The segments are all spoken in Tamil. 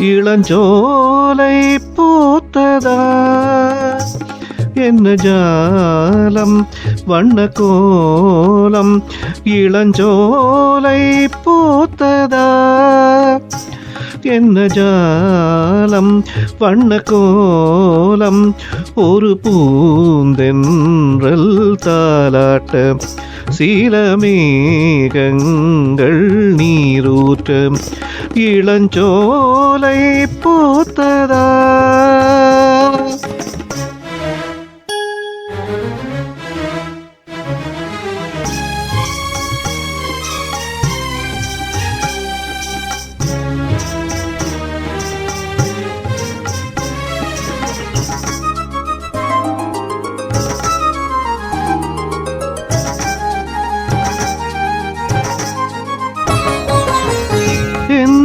இளஞ்சோலை பூத்ததா? என்ன ஜாலம்? வண்ண கோலம். இளஞ்சோலை பூத்ததா? என்ன ஜாலம்? வண்ண கோலம். ஒரு பூந்தென்றல் தாலாட்ட. சீலமேகங்கள் நீரூற்ற. இளஞ்சோலை பூத்ததா?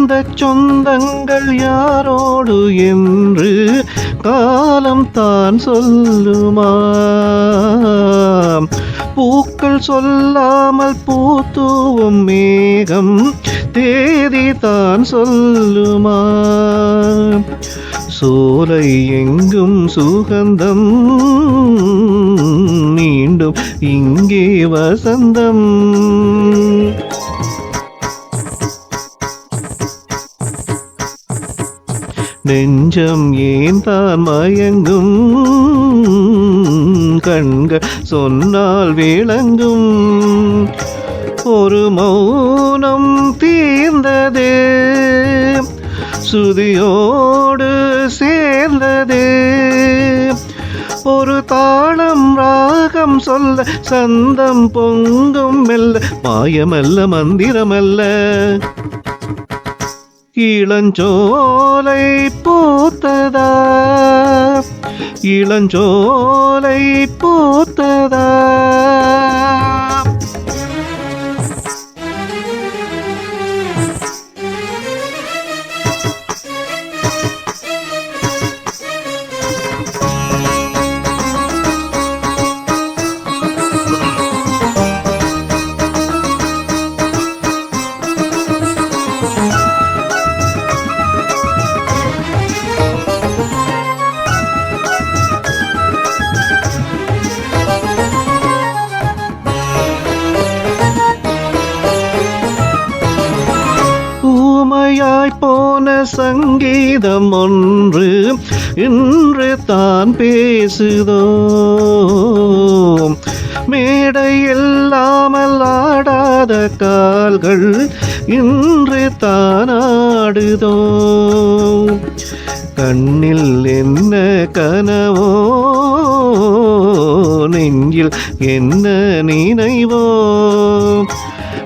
எந்த சொந்தங்கள் யாரோடு என்று காலம் தான் சொல்லுமா? பூக்கள் சொல்லாமல் பூத்துவும் மேகம் தேதி தான் சொல்லுமா? சோலை எங்கும் சுகந்தம் மீண்டும் இங்கே வசந்தம். நெஞ்சம் ஏன் தான் மயங்கும். கண்கள் சொன்னால் விளங்கும். ஒரு மௌனம் தீர்ந்தது. சுதியோடு சேர்ந்தது. ஒரு தாளம் ராகம் சொல்ல சந்தம் பொங்கும் மெல்ல. மாயமல்ல மந்திரமல்ல. இளஞ்சோலை பூத்ததா? இளஞ்சோலை பூத்ததா? ஊமையாய் போன சங்கீதம் ஒன்று இன்று தான் பேசுதோ. மேடை இல்லாமல் ஆடாத கால்கள் இன்று தான் ஆடுதோ. கண்ணில் என்ன கனவோ நெஞ்சில் என்ன நினைவோ.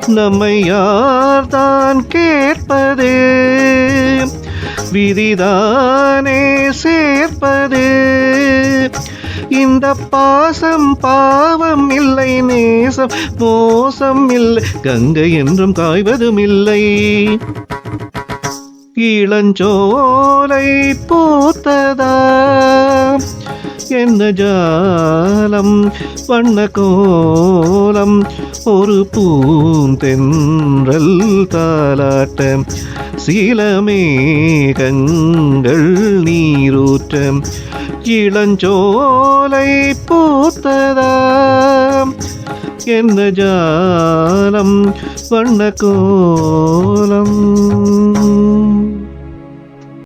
நம்மை யார்தான் கேட்பது. விதிதானே சேர்ப்பது. இந்த பாசம் பாவம் இல்லை நேசம் மோசம் இல்லை கங்கை என்றும் காய்வதும் இல்லை. இளஞ்சோலை பூத்ததா. என்ன ஜாலம் வண்ண கோலம் ஒரு பூந்தென்றல் தாலாட்ட சீலமேகங்கள் நீரூற்ற இளஞ்சோலை பூத்ததா என்ன ஜாலம் வண்ண கோலம்